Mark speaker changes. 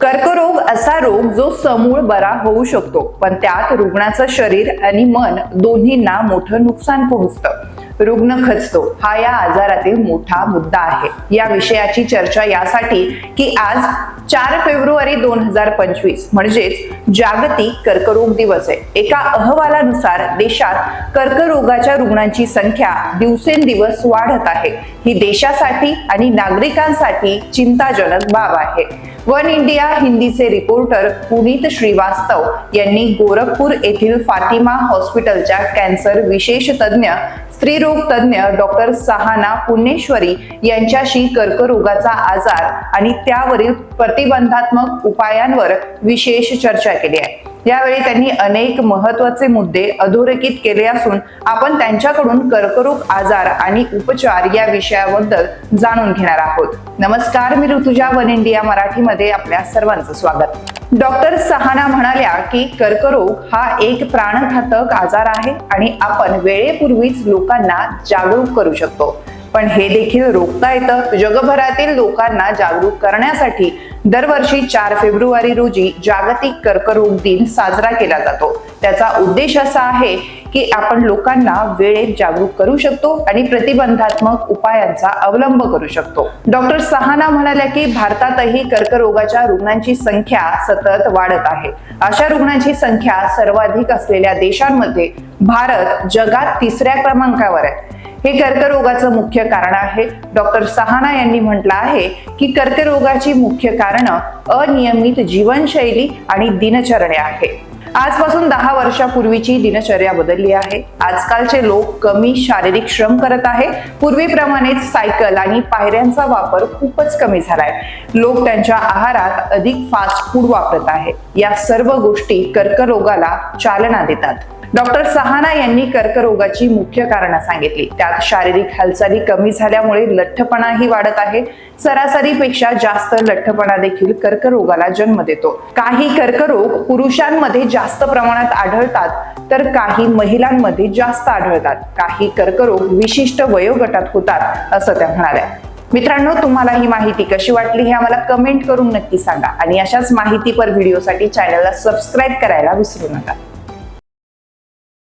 Speaker 1: कर्करोग असा रोग जो समूळ बरा होऊ शकतो पण त्यात रुग्णाचं शरीर आणि मन दोन्हींना मोठं नुकसान पोहोचतं. रुग्ण खचतो हा या आजारातील मोठा मुद्दा आहे. या विषयाची चर्चा यासाठी की आज चार फेब्रुवारी दोन हजार पंचवीस. म्हणजेच जागतिक कर्करोग दिवस आहे. एका अहवालानुसार देशात कर्करोगाच्या रुग्णांची संख्या दिवसेंदिवस वाढत आहे. ही देशासाठी आणि नागरिकांसाठी चिंताजनक बाब आहे. वन इंडिया हिंदीचे रिपोर्टर पुनीत श्रीवास्तव यांनी गोरखपूर येथील फातिमा हॉस्पिटलच्या कॅन्सर विशेष तज्ज्ञ स्त्रीरोग तज्ज्ञ डॉक्टर सहाना पुणेश्वरी यांच्याशी कर्करोगाचा आजार आणि त्यावरील प्रतिबंधात्मक उपायांवर विशेष चर्चा केली आहे. यावेळी त्यांनी अनेक महत्त्वाचे मुद्दे अधोरेखित केले असून आपण त्यांच्याकडून कर्करोग आजार आणि उपचार या विषयाबद्दल जाणून घेणार आहोत. नमस्कार मी ऋतुजा वन इंडिया मराठीमध्ये आपल्या सर्वांचं स्वागत. डॉक्टर सहाना म्हणाल्या की कर्करोग हा एक प्राणघातक आजार आहे आणि आपण वेळेपूर्वीच लोकांना जागरूक करू शकतो. पण हे देखील रोखता येतं. जगभरातील लोकांना जागरूक करण्यासाठी दरवर्षी चार फेब्रुवारी रोजी जागतिक कर्करोग दिन साजरा केला जातो. त्याचा उद्देश असा आहे की आपण लोकांना वेळेत जागरूक करू शकतो आणि प्रतिबंधात्मक उपायांचा अवलंब करू शकतो. डॉक्टर सहाना म्हणाल्या की भारतातही कर्करोगाच्या रुग्णांची संख्या सतत वाढत आहे. अशा रुग्णांची संख्या सर्वाधिक असलेल्या देशांमध्ये भारत जगात तिसऱ्या क्रमांकावर आहे. हे कर्करोगाचं मुख्य कारण आहे. डॉक्टर सहाना यांनी म्हटलं आहे की कर्करोगाची मुख्य कारण अनियमित जीवनशैली आणि दिनचर्या आहे आजपासून दहा वर्षापूर्वीची दिनचर्या बदलली आहे. आजकालचे लोक कमी शारीरिक श्रम करत आहे पूर्वीप्रमाणेच सायकल आणि पायऱ्यांचा वापर खूपच कमी झालाय. लोक त्यांच्या आहारात अधिक फास्ट फूड वापरत आहे या सर्व गोष्टी कर्करोगाला चालना देतात. डॉक्टर सहाना यांनी कर्करोगाची मुख्य कारणं सांगितली. त्यात शारीरिक हालचाली कमी झाल्यामुळे लठ्ठपणाही वाढत आहे. सरासरीपेक्षा जास्त लठ्ठपणा देखील कर्करोगाला जन्म देतो. काही कर्करोग पुरुषांमध्ये जास्त प्रमाणात आढळतात तर काही महिलांमध्ये जास्त आढळतात. काही कर्करोग विशिष्ट वयोगटात होतात असं त्या म्हणाल्या. मित्रांनो तुम्हाला ही माहिती कशी वाटली हे आम्हाला कमेंट करून नक्की सांगा. आणि अशाच माहितीपर व्हिडिओसाठी चॅनलला सबस्क्राईब करायला विसरू नका.